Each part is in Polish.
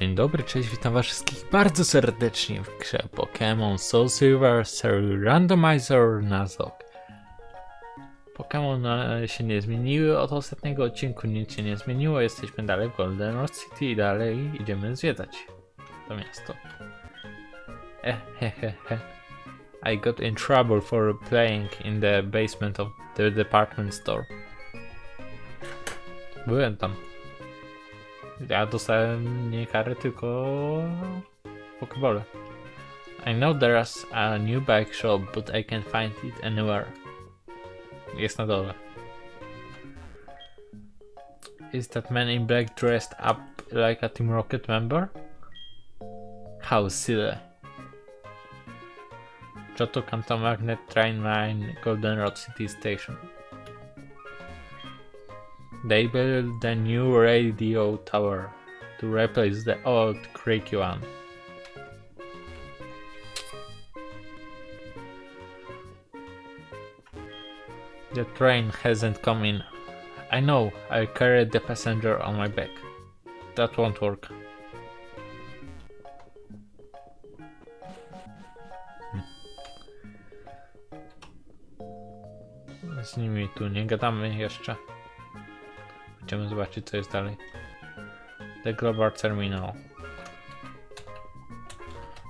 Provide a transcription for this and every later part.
Dzień dobry, cześć, witam was wszystkich bardzo serdecznie w grze Pokémon Soul Silver Randomizer Nuzlocke. Pokémon e, się nie zmieniły od ostatniego odcinku, nic się nie zmieniło, jesteśmy dalej w Golden Road City i dalej idziemy zwiedzać to miasto. Eh, he, he, he. I got in trouble for playing in the basement of the department store. Byłem tam. Ja dostałem nie karę, tylko pokeball. I know there's a new bike shop, but I can't find it anywhere. Jest na dole. Is that man in black dressed up like a Team Rocket member? How silly. Johto Kanto Magnet Train Line Goldenrod City Station. They built a new radio tower to replace the old creaky one. The train hasn't come in. I know, I carried the passenger on my back. That won't work. Z nimi tu nie gadamy jeszcze. Idziemy zobaczyć, co jest dalej. The Global Terminal.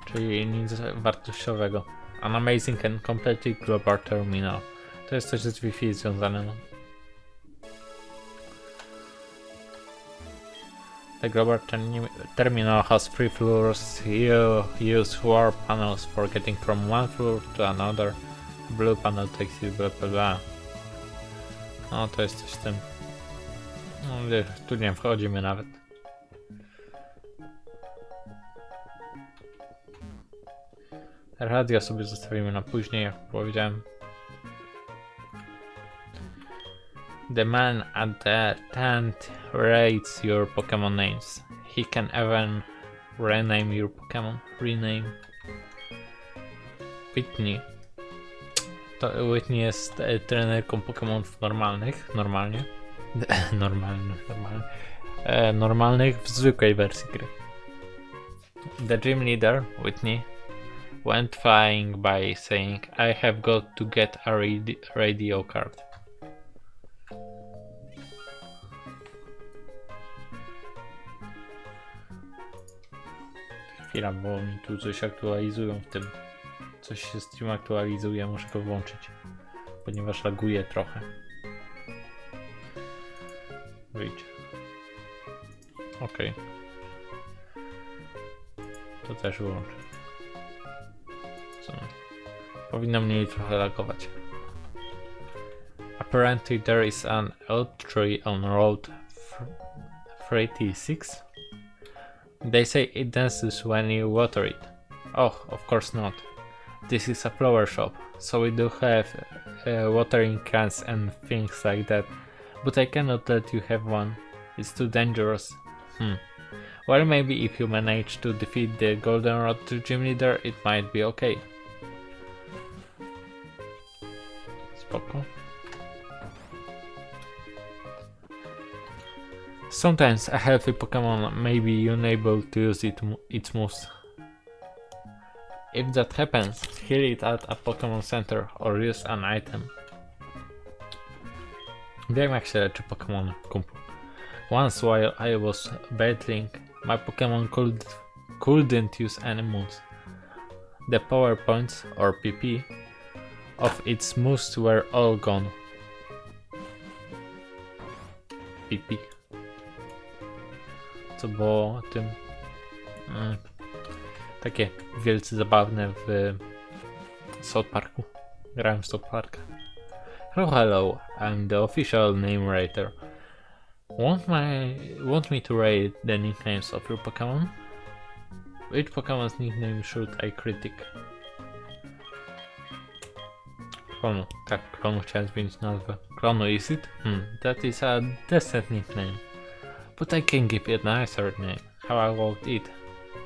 Czyli nic wartościowego. An Amazing and Completely Global Terminal. To jest coś z Wi-Fi związane. No. The Global Terminal has three floors. You use four panels for getting from one floor to another. Blue panel takes you blah blah blah. No to jest coś z tym. No, tu nie wchodzimy nawet. Radio sobie zostawimy na później, jak powiedziałem. The man at the tent rates your Pokemon names. He can even rename your Pokemon. Rename. Whitney. To Whitney jest e, trenerką Pokemonów normalnych, normalnie. normalnych, normalnych. E, normalnych w zwykłej wersji gry. The gym leader, Whitney, went flying by saying, I have got to get a radi radio card. Chwila, bo mi tu coś aktualizują w tym. Coś się z tym aktualizuje, muszę go włączyć. Ponieważ laguje trochę. Wyjdź. Ok. To też wyłączę. Co? Powinno mniej trochę lagować. Apparently there is an oak tree on road 36. They say it dances when you water it. Oh, of course not. This is a flower shop, so we do have uh, watering cans and things like that. But I cannot let you have one. It's too dangerous. Hmm. Well, maybe if you manage to defeat the Goldenrod gym leader, it might be okay. Spoko. Sometimes a healthy Pokemon may be unable to use it, its moves. If that happens, heal it at a Pokemon Center or use an item. Wiem jak się leczy Pokémon, kumplu. Once while I was battling, my Pokemon could, couldn't use any moves. The power points, or PP, of its moves were all gone. PP. Co było tym... Mm, takie wielce zabawne w South Parku. Grałem w South Parka. Hello, hello. I'm the official name writer. Want my want me to write the nicknames of your Pokemon? Which Pokemon's nickname should I critic? Klonu. Tak, klonu chciałem zmienić nazwę. Klonu is it? Hmm, that is a decent nickname. But I can give it a nicer name. How about it?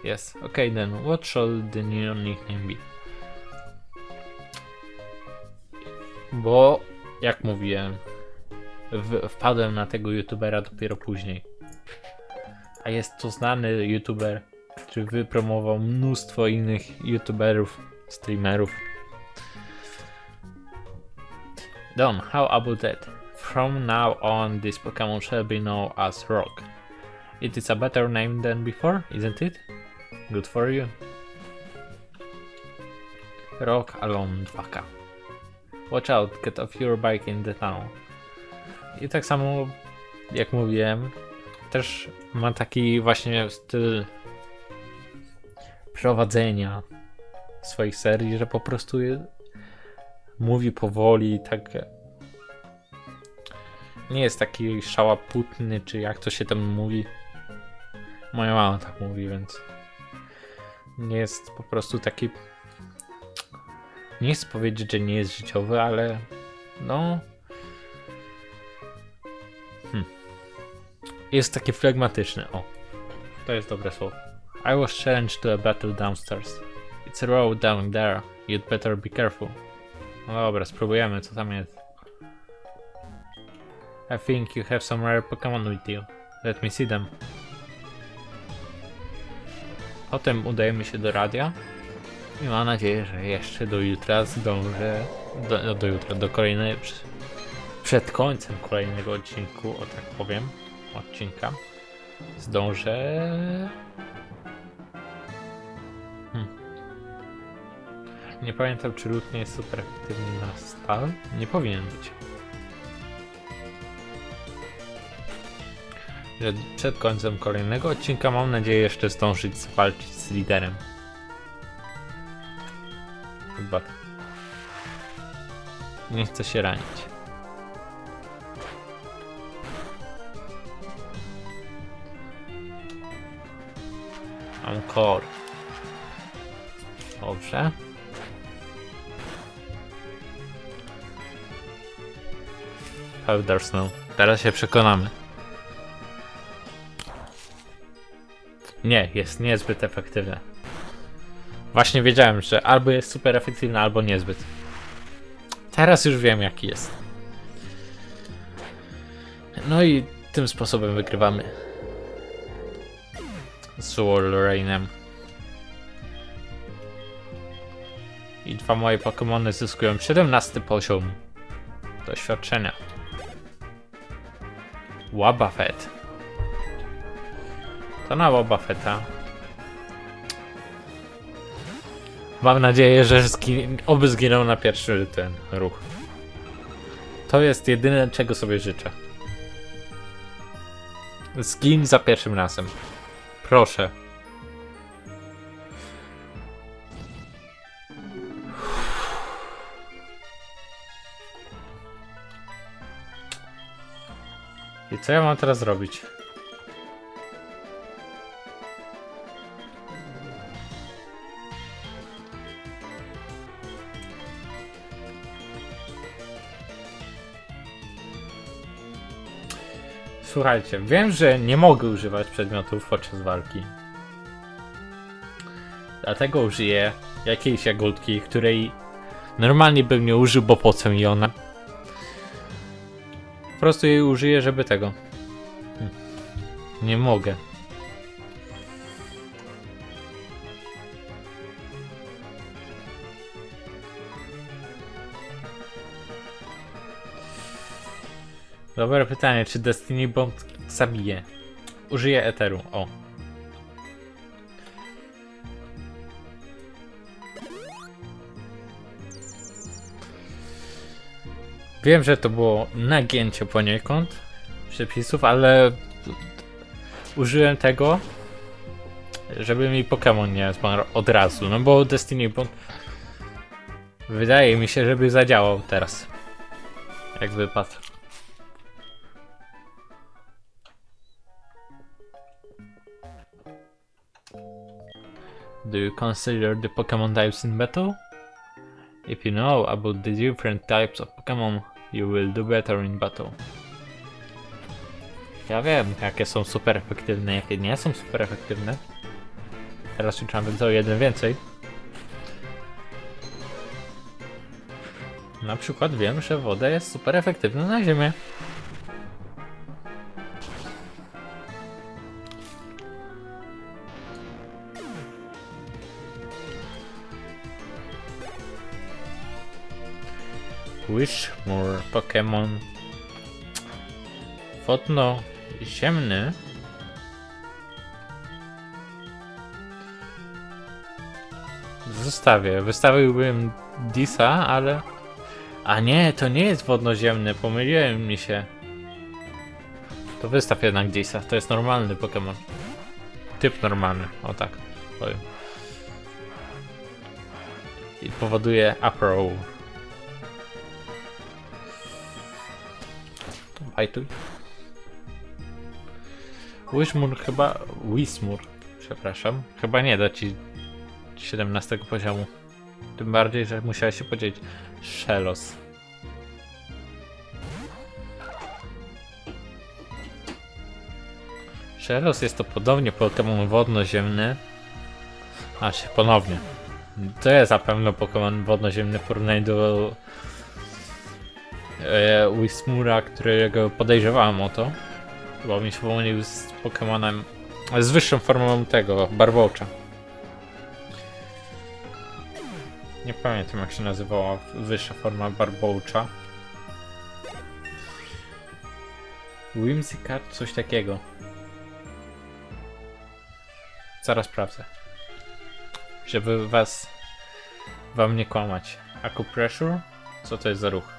Yes, okay then, what shall the new nickname be? Bo, jak mówiłem, w, wpadłem na tego youtubera dopiero później. A jest to znany youtuber, który wypromował mnóstwo innych youtuberów, streamerów. Don, how about that? From now on, this Pokemon shall be known as Rock. It is a better name than before, isn't it? Good for you. Rock alone 2K. Watch out, get off your bike in the town. I tak samo, jak mówiłem, też ma taki właśnie styl prowadzenia swoich serii, że po prostu mówi powoli, tak nie jest taki szałaputny, czy jak to się tam mówi. Moja mama tak mówi, więc nie jest po prostu taki nie chcę powiedzieć, że nie jest życiowy, ale no hmm. jest taki flegmatyczny, o to jest dobre słowo. I was challenged to a battle downstairs. It's a road down there. You'd better be careful. No dobra, spróbujemy, co tam jest. I think you have some rare Pokemon with you. Let me see them. Potem udajemy się do radia. I mam nadzieję, że jeszcze do jutra zdążę. Do, no, do jutra, do kolejnej. Przed końcem kolejnego odcinku, o tak powiem. Odcinka. Zdążę. Hmm. Nie pamiętam, czy lód nie jest super efektywny na stal. Nie powinien być. Przed końcem kolejnego odcinka mam nadzieję jeszcze zdążyć zwalczyć z liderem. Nie chcę się ranić. Mam kor. Dobrze. Powder Snow. Teraz się przekonamy. Nie, jest niezbyt efektywne. Właśnie wiedziałem, że albo jest super efektywne, albo niezbyt. Teraz już wiem, jaki jest. No i tym sposobem wygrywamy. Z Rainem. I dwa moje Pokémony zyskują 17 poziom doświadczenia. Wabafet. To na Wabafeta. Mam nadzieję, że oby zginął na pierwszy ten ruch. To jest jedyne, czego sobie życzę. Zgin za pierwszym razem. Proszę. I co ja mam teraz zrobić? Słuchajcie, wiem, że nie mogę używać przedmiotów podczas walki. Dlatego użyję jakiejś jagódki, której normalnie bym nie użył, bo po co mi ona? Po prostu jej użyję, żeby tego. Hm. Nie mogę. Dobre pytanie, czy Destiny Bond zabije? Użyję Eteru, o. Wiem, że to było nagięcie poniekąd przepisów, ale użyłem tego, żeby mi Pokémon nie zmarł od razu, no bo Destiny Bond wydaje mi się, żeby zadziałał teraz. Jak wypadł. Do you consider the Pokemon types in battle? If you know about the different types of Pokemon, you will do better in battle. Ja wiem, jakie są super efektywne, jakie nie są super efektywne. Teraz już nawet o jeden więcej. Na przykład wiem, że woda jest super efektywna na ziemię. Wishmore, Pokémon wodno-ziemny. Zostawię. Wystawiłbym Disa, ale... A nie, to nie jest wodnoziemny, pomyliłem mi się. To wystaw jednak Disa, to jest normalny Pokémon. Typ normalny, o tak powiem. I powoduje Uproar. To bajtuj. Wishmur chyba... Wismur, przepraszam. Chyba nie da ci 17 poziomu. Tym bardziej, że musiała się podzielić Shellos. Shellos jest to podobnie Pokémon wodnoziemny. A się ponownie. To jest zapewne Pokémon wodnoziemny w porównaniu do e, Wismura, którego podejrzewałem o to. Bo mi się pomylił z Pokémonem z wyższą formą tego, Barbołcza. Nie pamiętam jak się nazywała wyższa forma Barbołcza. Whimsicott, coś takiego. Zaraz sprawdzę. Żeby was wam nie kłamać. Acupressure? Co to jest za ruch?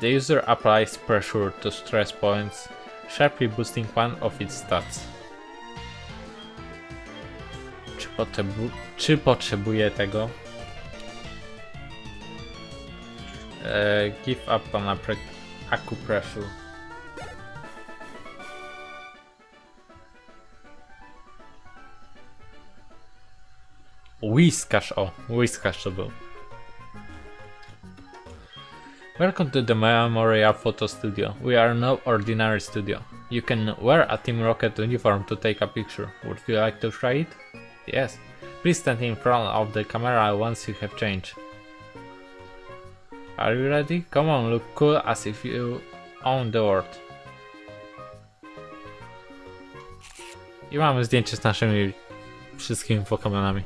The user applies pressure to stress points, sharply boosting one of its stats. Czy, potrzebu czy potrzebuję tego? E, give up on acupressure. Whiskarz, o, whiskarz to był. Welcome to the Memoria Photo Studio. We are no ordinary studio. You can wear a Team Rocket uniform to take a picture. Would you like to try it? Yes. Please stand in front of the camera once you have changed. Are you ready? Come on, look cool as if you own the world. I mamy zdjęcie z naszymi wszystkimi Pokemonami.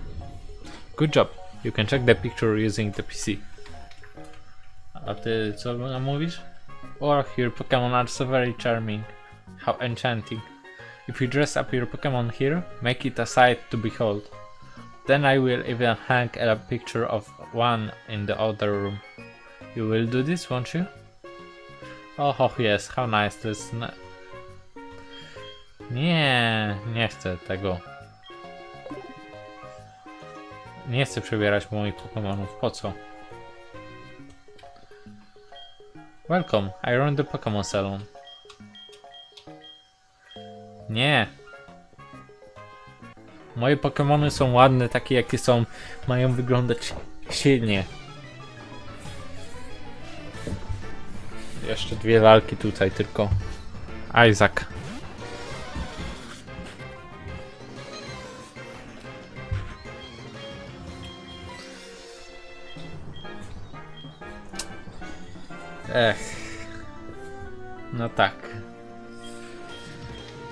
Good job. You can check the picture using the PC. A ty co nam mówisz? Oh, your Pokemon are so very charming. How enchanting. If you dress up your Pokemon here, make it a sight to behold. Then I will even hang a picture of one in the other room. You will do this, won't you? Oh, oh yes, how nice to is. n- Nie, nie chcę tego. Nie chcę przebierać moich Pokemonów, po co? Welcome, I run the Pokemon Salon. Nie. Moje Pokemony są ładne, takie jakie są, mają wyglądać silnie. Jeszcze dwie lalki tutaj tylko. Isaac. Ech. No tak.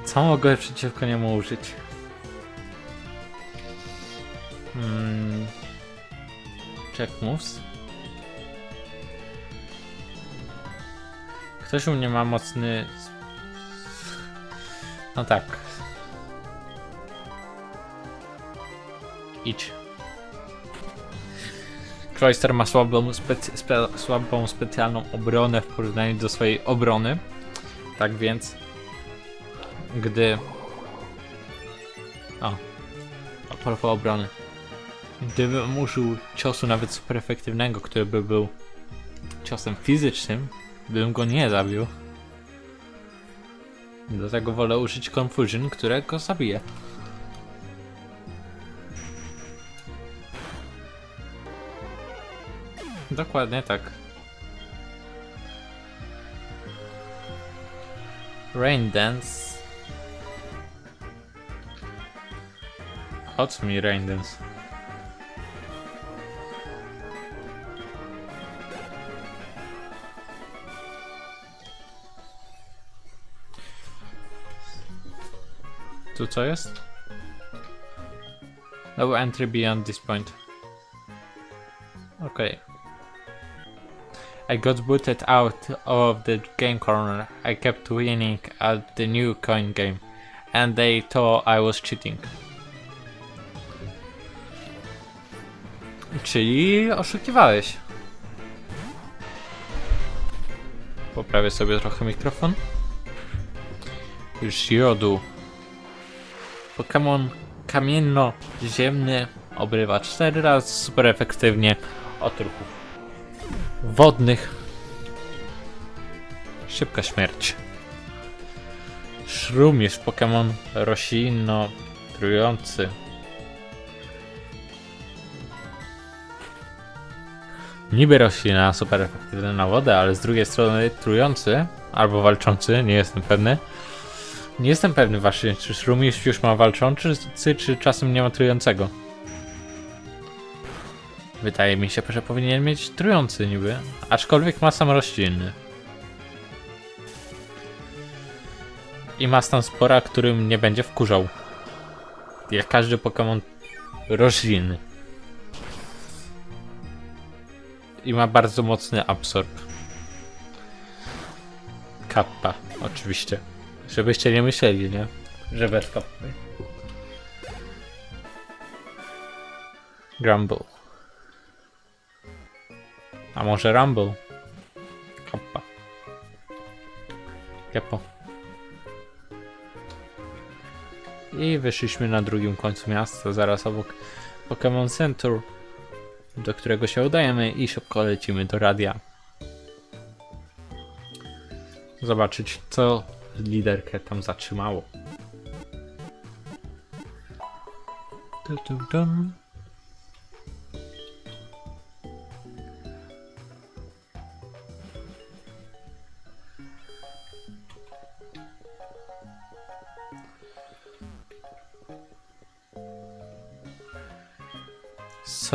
Co mogę przeciwko niemu użyć? Hmm. Check moves. Ktoś u mnie ma mocny. No tak. Idź. Cloyster ma słabą, specy- spe- słabą specjalną obronę w porównaniu do swojej obrony. Tak więc, gdy. O, a propos obrony. Gdybym użył ciosu nawet super efektywnego, który by był ciosem fizycznym, bym go nie zabił. Dlatego wolę użyć Confusion, które go zabije. Dokładnie tak. Rain Dance. Co mi Rain Dance? Tu co jest? No entry beyond this point. Okay. I got booted out of the game corner. I kept winning at the new coin game, and they thought I was cheating. Czyli oszukiwałeś. Poprawię sobie trochę mikrofon. Już jodu. Pokémon kamienno-ziemny obrywa 4 razy super efektywnie od ruchów wodnych. Szybka śmierć. Szrum jest Pokémon roślinno-trujący. Niby roślina super efektywna na wodę, ale z drugiej strony trujący albo walczący, nie jestem pewny. Nie jestem pewny właśnie, czy Szrumisz już ma walczący, czy czasem nie ma trującego. Wydaje mi się, że powinien mieć trujący niby, aczkolwiek ma sam roślinny. I ma stan spora, którym nie będzie wkurzał. Jak każdy Pokémon roślinny. I ma bardzo mocny absorb. Kappa, oczywiście. Żebyście nie myśleli, nie? Że bez kappy. Grumble. A może Rumble? Kappa. Kepo. I wyszliśmy na drugim końcu miasta, zaraz obok Pokémon Center, do którego się udajemy i szybko lecimy do radia. Zobaczyć, co liderkę tam zatrzymało. Tu, tu, tum.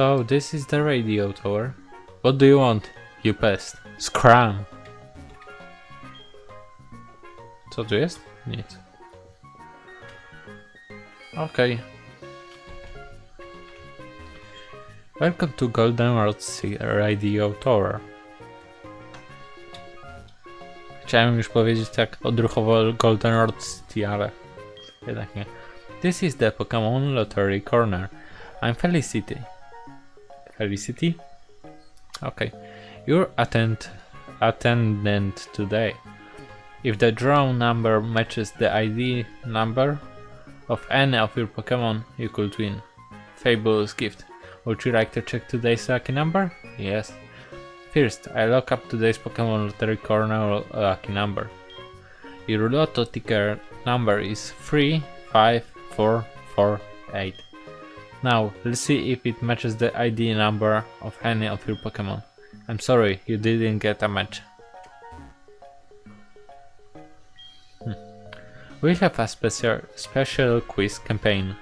So this is the radio tower. What do you want, you pest? Scram! Co tu jest? Nic. Okej. Welcome to Golden Road Radio Tower. Chciałem już powiedzieć tak odruchowo Golden Road City, ale jednak nie. This is the Pokemon Lottery Corner. I'm Felicity. Felicity? Okay. Your attend attendant today. If the draw number matches the ID number of any of your Pokemon, you could win. Fabulous gift. Would you like to check today's lucky number? Yes. First, I look up today's Pokemon Lottery Corner lucky number. Your Lotto ticker number is 35448. Now, let's see if it matches the ID number of any of your Pokemon. I'm sorry, you didn't get a match. Hmm. We have a special special quiz campaign.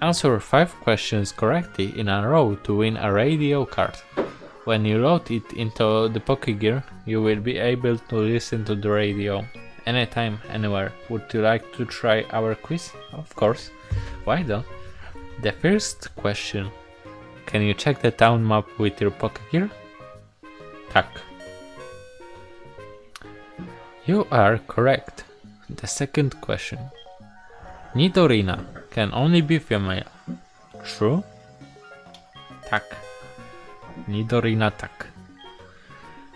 Answer 5 questions correctly in a row to win a radio card. When you load it into the Pokegear, you will be able to listen to the radio anytime, anywhere. Would you like to try our quiz? Of course. Why don't? The first question. Can you check the town map with your Pokegear? Tak. You are correct. The second question. Nidorina can only be female. True? Tak. Nidorina tak.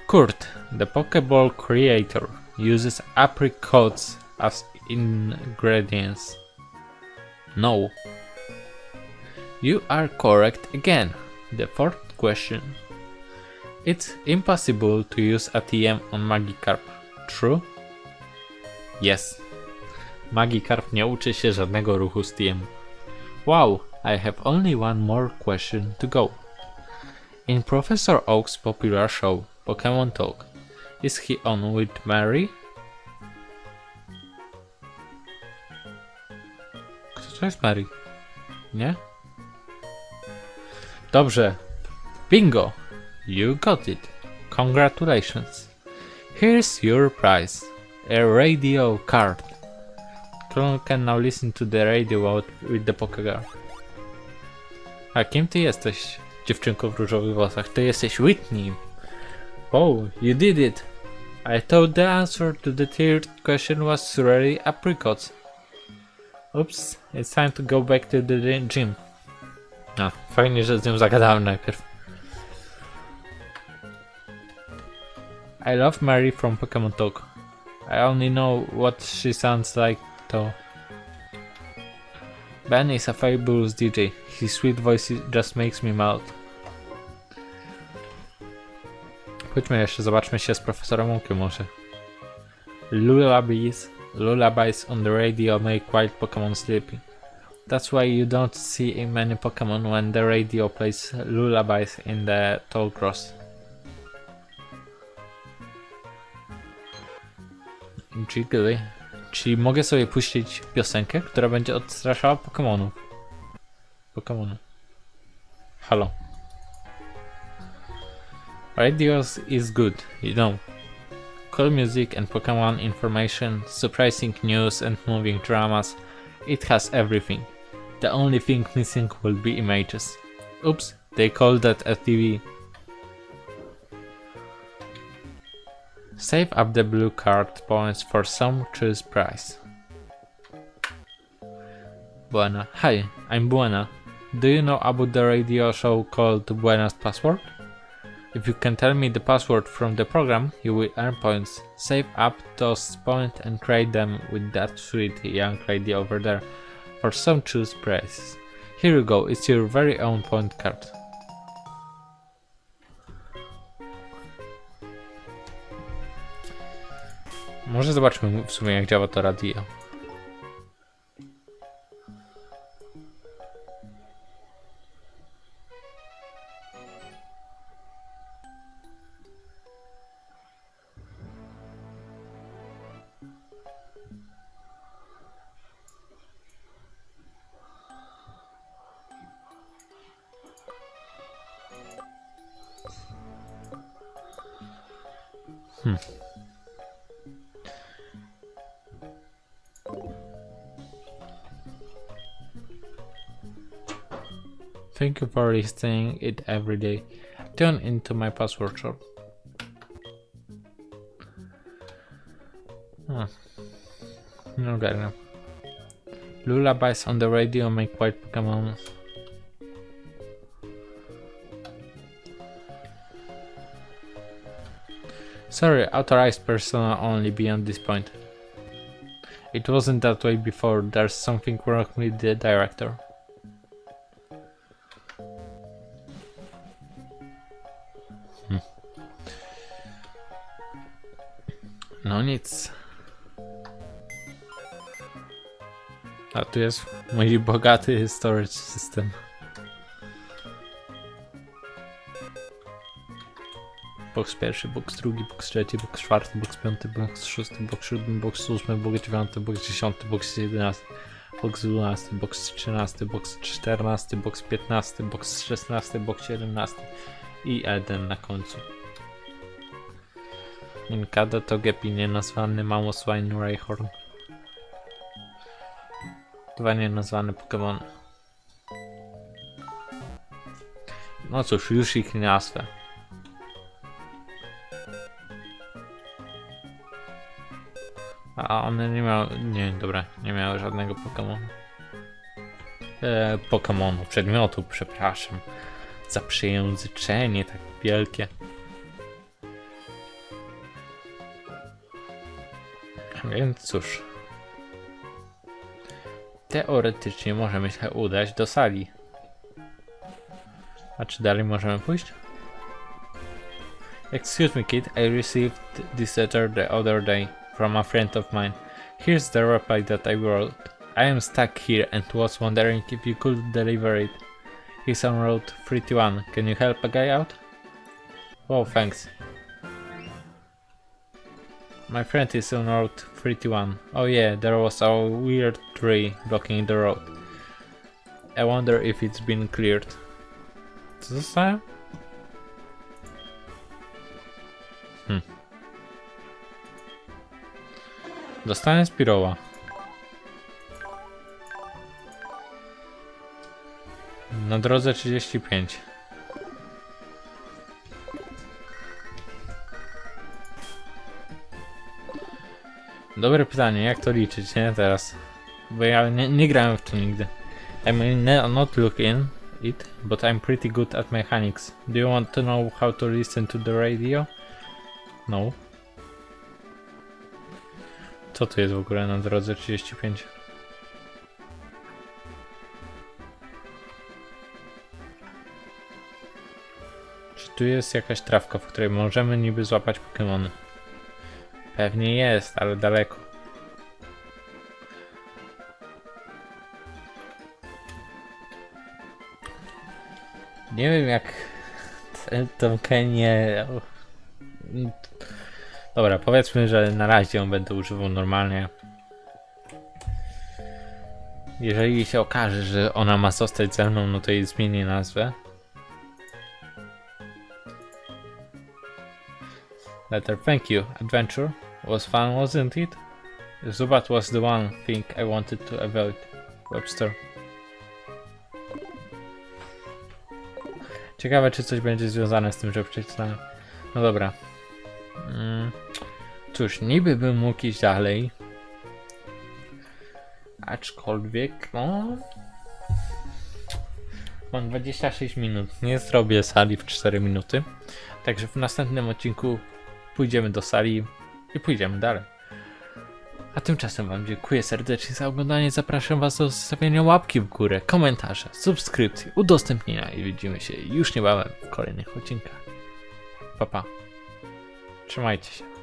Kurt, the Pokeball creator, uses apricots as ingredients. No. You are correct again. The fourth question. It's impossible to use ATM on Magikarp. True? Yes. Magikarp nie uczy się żadnego ruchu z TM. Wow, I have only one more question to go. In Professor Oak's popular show, Pokemon Talk, is he on with Mary? Kto to jest Mary? Nie? Dobrze. Bingo! You got it. Congratulations. Here's your prize. A radio card. Clone can now listen to the radio out with the Pokegar. A kim ty jesteś, dziewczynko w różowych włosach? Ty jesteś Whitney. Oh, you did it! I thought the answer to the third question was really apricots. Oops, it's time to go back to the gym. A, fajnie, że z nią zagadałem najpierw. I love Mary from Pokemon Talk. I only know what she sounds like though. Ben is a fabulous DJ. His sweet voice just makes me melt. Chodźmy jeszcze, zobaczmy się z profesorem Łąkiem może. Lullabies, lullabies on the radio make wild Pokemon sleepy. That's why you don't see many Pokemon when the radio plays lullabies in the Tallgrass. Jiggly. Czyli mogę sobie puścić piosenkę, która będzie odstraszała Pokemonów. Pokemony. Halo. Radios is good, you know. Cool music and Pokemon information, surprising news and moving dramas. It has everything. The only thing missing will be images. Oops, they call that a TV. Save up the blue card points for some choose prize. Buena. Hi, I'm Buena. Do you know about the radio show called Buena's Password? If you can tell me the password from the program, you will earn points. Save up those points and trade them with that sweet young lady over there for some choose prizes. Here you go, it's your very own point card. Może zobaczmy w sumie jak działa to radio. You it every day. Tune into my password shop. Hmm. No. Lullabies on the radio make white Pokemon. Sorry, authorized persona only beyond this point. It wasn't that way before, there's something wrong with the director. Nic. A tu jest mój bogaty storage system. Box pierwszy, box drugi, box trzeci, box czwarty, box piąty, box szósty, box siódmy, box ósmy, box dziewiąty, box dziesiąty, box jedenasty, box dwunasty, box trzynasty, box czternasty, box piętnasty, box szesnasty, box siedemnasty i jeden na końcu. Minkada to gepi nienazwany Mamoswine Rayhorn. Dwa nienazwane Pokémony. No cóż, już ich nie nazwę. A one nie miały, nie, dobra, nie miały żadnego Pokémonu. E, Pokémonu, przedmiotu, przepraszam. Za przejęzyczenie tak wielkie. Więc cóż. Teoretycznie możemy się udać do sali. A czy dalej możemy pójść? Excuse me, kid. I received this letter the other day from a friend of mine. Here's the reply that I wrote. I am stuck here and was wondering if you could deliver it. He's on road 31. Can you help a guy out? Oh, thanks. My friend is on road 31. Oh yeah, there was a weird tree blocking the road. I wonder if it's been cleared. Co zostałem? Hmm. Dostałem Spiroła. Na drodze 35. Dobre pytanie, jak to liczyć, nie? Teraz. Bo ja nie, nie grałem w to nigdy. I mean, not look in it, but I'm pretty good at mechanics. Do you want to know how to listen to the radio? No. Co tu jest w ogóle na drodze 35? Czy tu jest jakaś trawka, w której możemy niby złapać Pokémony? Pewnie jest, ale daleko. Nie wiem jak tą Kenię. Dobra, powiedzmy, że na razie ją będę używał normalnie. Jeżeli się okaże, że ona ma zostać ze mną, no to jej zmienię nazwę. Letter, thank you. Adventure was fun, wasn't it? Zubat was the one thing I wanted to avoid. Webster. Ciekawe, czy coś będzie związane z tym, że przeczytałem. No dobra. Mm. Cóż, niby bym mógł iść dalej. Aczkolwiek, no. Mam 26 minut. Nie zrobię sali w 4 minuty. Także w następnym odcinku pójdziemy do sali i pójdziemy dalej. A tymczasem Wam dziękuję serdecznie za oglądanie. Zapraszam Was do zostawienia łapki w górę, komentarza, subskrypcji, udostępnienia i widzimy się już niebawem w kolejnych odcinkach. Pa pa. Trzymajcie się.